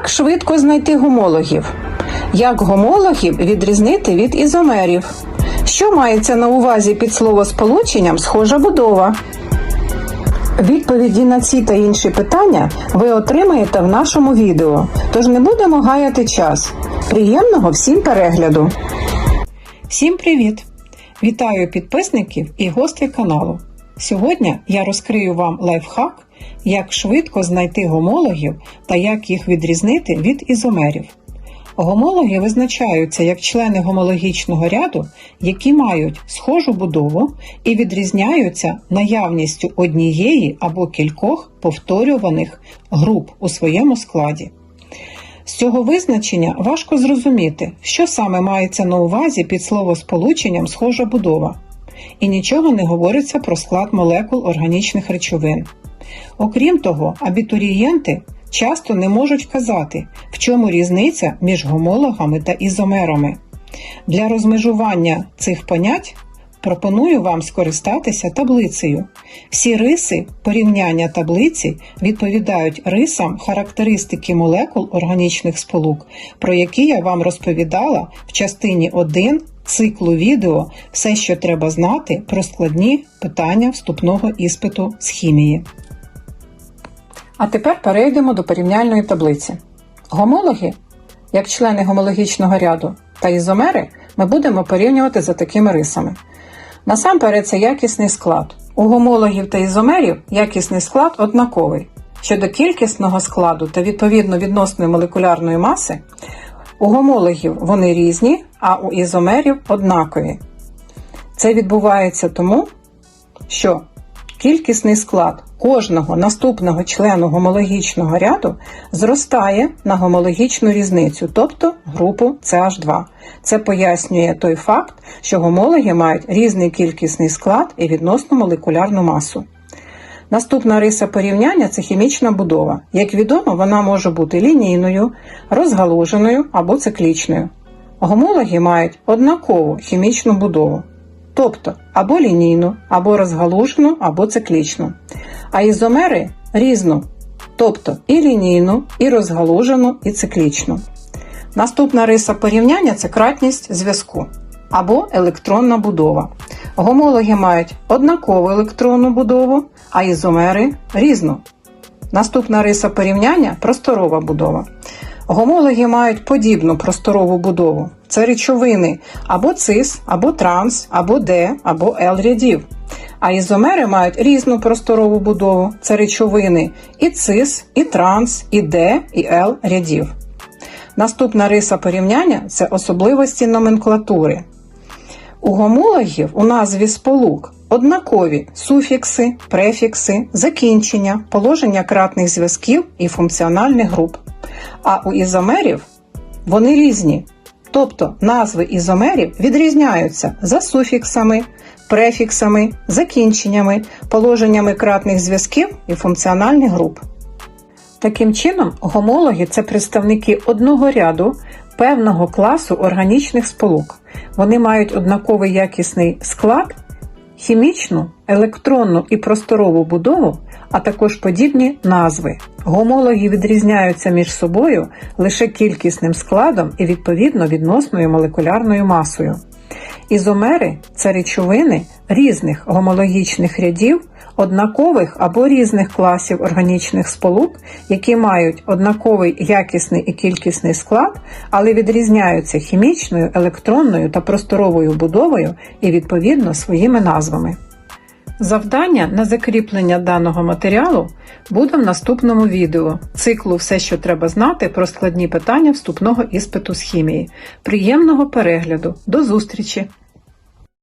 Як швидко знайти гомологів? Як гомологів відрізнити від ізомерів? Що мається на увазі під словосполученням схожа будова? Відповіді на ці та інші питання ви отримаєте в нашому відео, тож не будемо гаяти час. Приємного всім перегляду! Всім привіт! Вітаю підписників і гостей каналу. Сьогодні я розкрию вам лайфхак, як швидко знайти гомологів та як їх відрізнити від ізомерів. Гомологи визначаються як члени гомологічного ряду, які мають схожу будову і відрізняються наявністю однієї або кількох повторюваних груп у своєму складі. З цього визначення важко зрозуміти, що саме мається на увазі під словосполученням схожа будова, і нічого не говориться про склад молекул органічних речовин. Окрім того, абітурієнти часто не можуть вказати, в чому різниця між гомологами та ізомерами. Для розмежування цих понять пропоную вам скористатися таблицею. Всі риси порівняння таблиці відповідають рисам характеристики молекул органічних сполук, про які я вам розповідала в частині 1 циклу відео Все, що треба знати про складні питання вступного іспиту з хімії. А тепер перейдемо до порівняльної таблиці. Гомологи, як члени гомологічного ряду та ізомери, ми будемо порівнювати за такими рисами. Насамперед, це якісний склад. У гомологів та ізомерів якісний склад однаковий. Щодо кількісного складу та відповідно відносної молекулярної маси, у гомологів вони різні, а у ізомерів однакові. Це відбувається тому, що кількісний склад кожного наступного члену гомологічного ряду зростає на гомологічну різницю, тобто групу CH2. Це пояснює той факт, що гомологи мають різний кількісний склад і відносну молекулярну масу. Наступна риса порівняння це хімічна будова. Як відомо, вона може бути лінійною, розгалуженою або циклічною. Гомологи мають однакову хімічну будову, тобто або лінійну, або розгалужену, або циклічну. А ізомери різну, тобто і лінійну, і розгалужену, і циклічну. Наступна риса порівняння це кратність зв'язку або електронна будова. Гомологи мають однакову електронну будову, а ізомери різну. Наступна риса порівняння просторова будова. Гомологи мають подібну просторову будову. Це речовини або цис, або транс, або Д, або Л рядів. А ізомери мають різну просторову будову. Це речовини і цис, і транс, і Д, і Л рядів. Наступна риса порівняння це особливості номенклатури. У гомологів у назві сполук однакові суфікси, префікси, закінчення, положення кратних зв'язків і функціональних груп. А у ізомерів вони різні. Тобто назви ізомерів відрізняються за суфіксами, префіксами, закінченнями, положеннями кратних зв'язків і функціональних груп. Таким чином, гомологи це представники одного ряду певного класу органічних сполук. Вони мають однаковий якісний склад, хімічну, електронну і просторову будову, а також подібні назви. Гомологи відрізняються між собою лише кількісним складом і відповідно відносною молекулярною масою. Ізомери це речовини різних гомологічних рядів, однакових або різних класів органічних сполук, які мають однаковий якісний і кількісний склад, але відрізняються хімічною, електронною та просторовою будовою і відповідно своїми назвами. Завдання на закріплення даного матеріалу буде в наступному відео циклу Все, що треба знати про складні питання вступного іспиту з хімії. Приємного перегляду! До зустрічі!